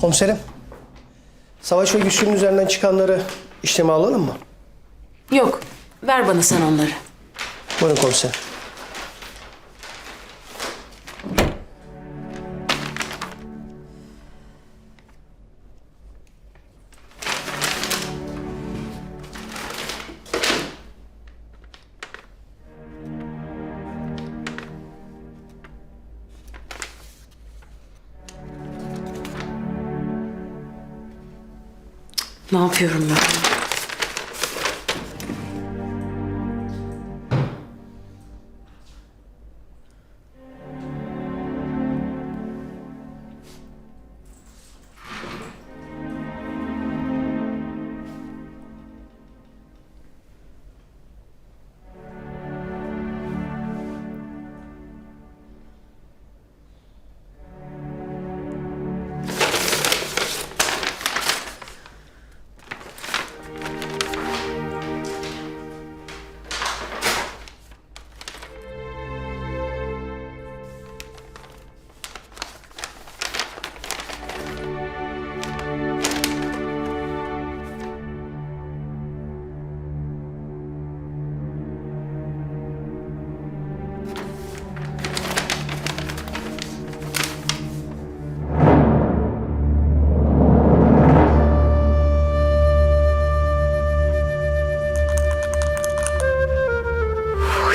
Komiserim. Savaş ve güçlünün üzerinden çıkanları işleme alalım mı? Yok. Ver bana sen onları. Buyurun komiserim. Ne yapıyorum ben?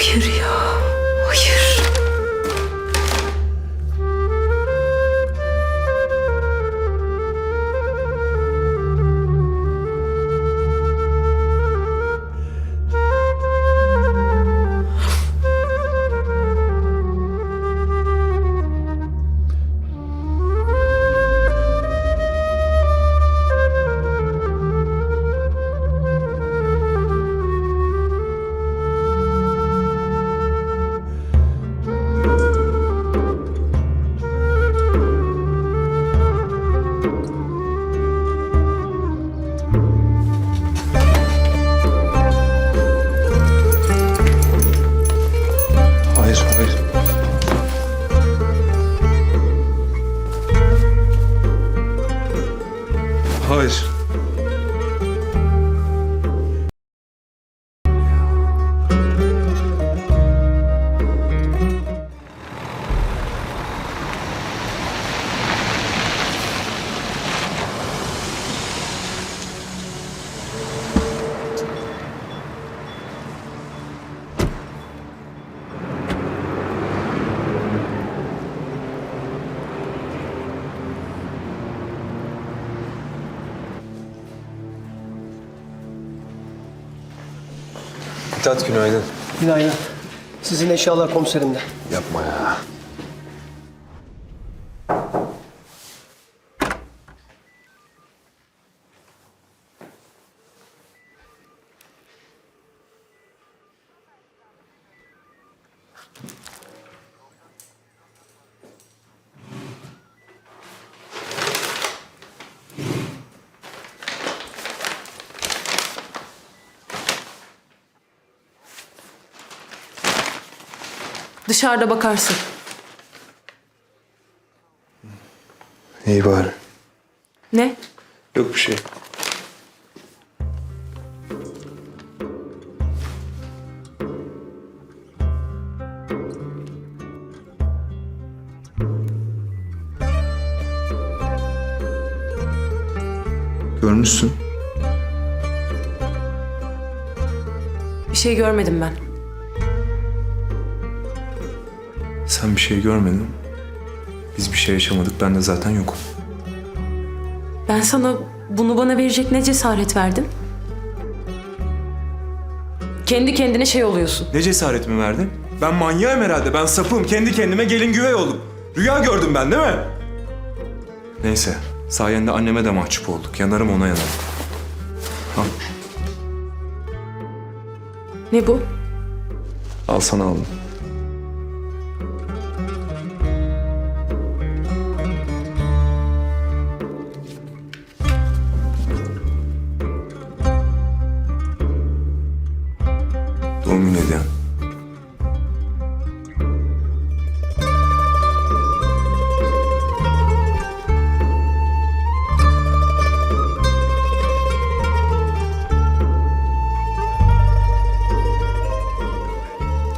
Hayır. Mithat günaydın. Günaydın. Sizin eşyalar komiserimde. Yapma ya. Dışarıda bakarsın. İyi bari. Ne? Yok bir şey. Görmüşsün. Bir şey görmedim ben. Sen bir şey görmedin. Biz bir şey yaşamadık. Ben de zaten yokum. Ben sana bunu bana verecek ne cesaret verdim? Kendi kendine şey oluyorsun. Ne cesaret mi verdin? Ben manyağım herhalde. Ben sapığım. Kendi kendime gelin güvey oldum. Rüya gördüm ben değil mi? Neyse. Sayende anneme de mahcup olduk. Yanarım ona yanarım. Al. Ne bu? Al sana aldım. Doğum günü hediyem.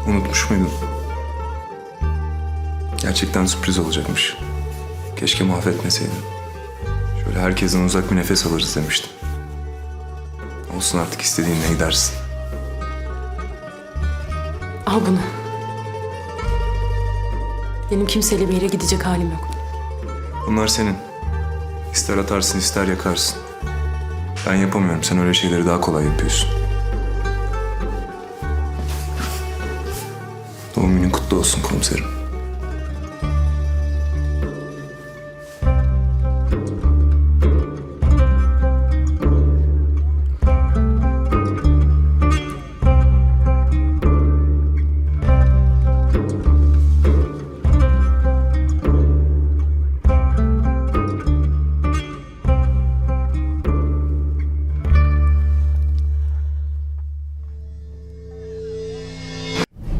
Unutmuş muydun? Gerçekten sürpriz olacakmış. Keşke mahvetmeseydin. Şöyle herkesten uzak bir nefes alırız demiştim. Olsun artık istediğin ne gidersin. Al bunu. Benim kimseyle bir yere gidecek halim yok. Bunlar senin. İster atarsın ister yakarsın. Ben yapamıyorum. Sen öyle şeyleri daha kolay yapıyorsun. Doğum günün kutlu olsun komiserim.